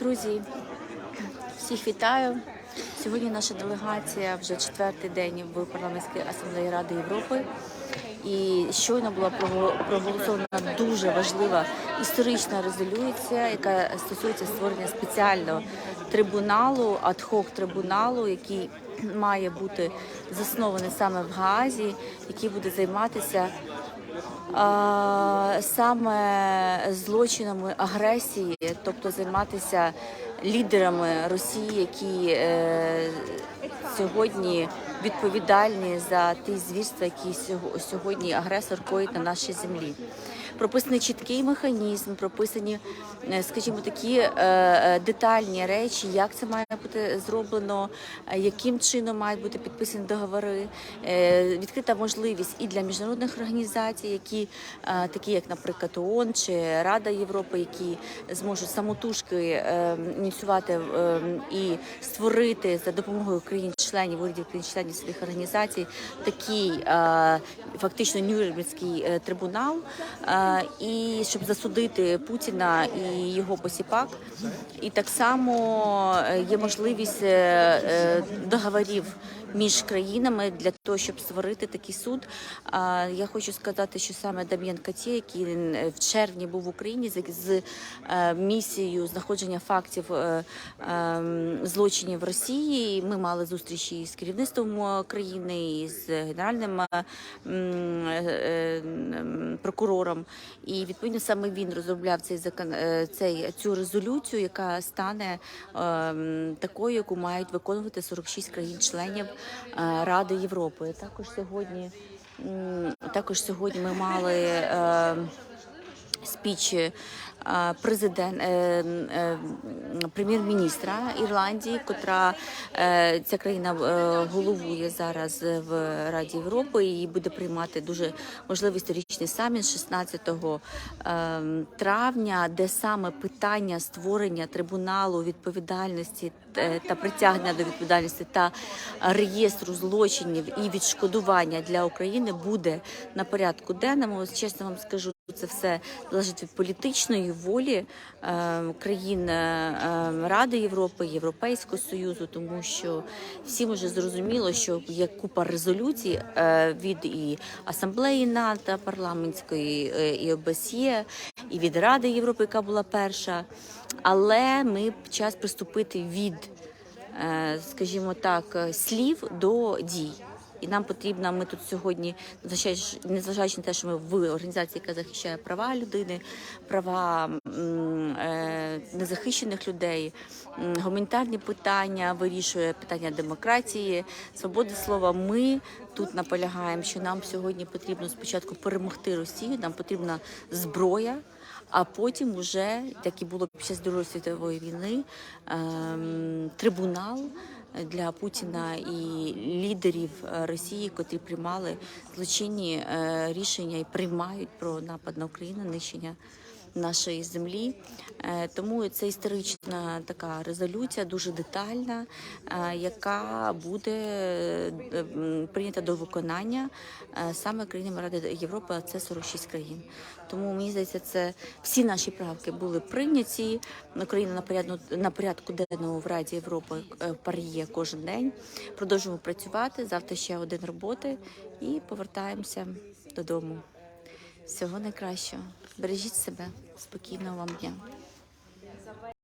Друзі, всіх вітаю. Сьогодні наша делегація вже четвертий день в парламентській асамблеї Ради Європи. І щойно була прого- проголосована дуже важлива історична резолюція, яка стосується створення спеціального трибуналу, адхок трибуналу, який має бути заснований саме в Гаазі, який буде займатися саме злочинами агресії, тобто займатися лідерами Росії, які е, сьогодні відповідальні за ті звірства, які сього- сьогодні агресор коїть на нашій землі. Прописаний чіткий механізм, прописані, е, скажімо, такі е, е, детальні речі, як це має бути зроблено, яким чином мають бути підписані договори. Відкрита можливість і для міжнародних організацій, які такі, як, наприклад, ООН чи Рада Європи, які зможуть самотужки ініціювати і створити за допомогою країн-членів, урядів країн-членів своїх організацій такий фактично Нюрнберзький трибунал, і щоб засудити Путіна і його посіпак. І так само е, є можливість е, е, договорів між країнами для того, щоб створити такий суд. А, Я хочу сказати, що саме Дам'ян Катє, який е, в червні був в Україні з, е, місією знаходження фактів е, е, злочинів Росії. Ми мали зустрічі з керівництвом країни, і з генеральним е, е, е, прокурором. І відповідно саме він розробляв цей закон, цей цю резолюцію, яка стане е, такою, яку мають виконувати 46 країн-членів Ради Європи. Також сьогодні, також сьогодні ми мали. Спіч е, президент е, е, прем'єр-міністра Ірландії, котра ця країна головує зараз в Раді Європи і буде приймати дуже можливий історичний саміт 16 е, травня, де саме питання створення трибуналу відповідальності та притягнення до відповідальності та реєстру злочинів і відшкодування для України буде на порядку денному. Чесно вам скажу. Це все залежить від політичної волі е, країн е, Ради Європи, Європейського Союзу, тому що всім вже зрозуміло, що є купа резолюцій е, від і асамблеї НАТО парламентської, е, і ОБСЄ, і від Ради Європи, яка була перша. Але ми час приступити від, е, скажімо так, е, слів до дій. І нам потрібно, ми тут сьогодні, незважаючи- на те, що ми в організації, яка захищає права людини, права е, незахищених людей, гуманітарні питання, вирішує питання демократії, свободи слова. Ми тут наполягаємо, що нам сьогодні потрібно спочатку перемогти Росію, нам потрібна зброя. А потім, уже, як і було під час Другої світової війни, ем, трибунал для Путіна і лідерів е, Росії, котрі приймали злочинні е, рішення і приймають про напад на Україну, нищення нашої землі. Е, Тому це історична така резолюція, дуже детальна, е, яка буде е, прийнята до виконання саме країнами Ради Європи, а це 46 країн. Тому мені здається, це всі наші правки були прийняті. Україна на порядку на порядку денному в Раді Європи паріє кожен день. Продовжуємо працювати. Завтра ще один роботи і повертаємося додому. Всього найкращого. Бережіть себе. Спокійного вам дня.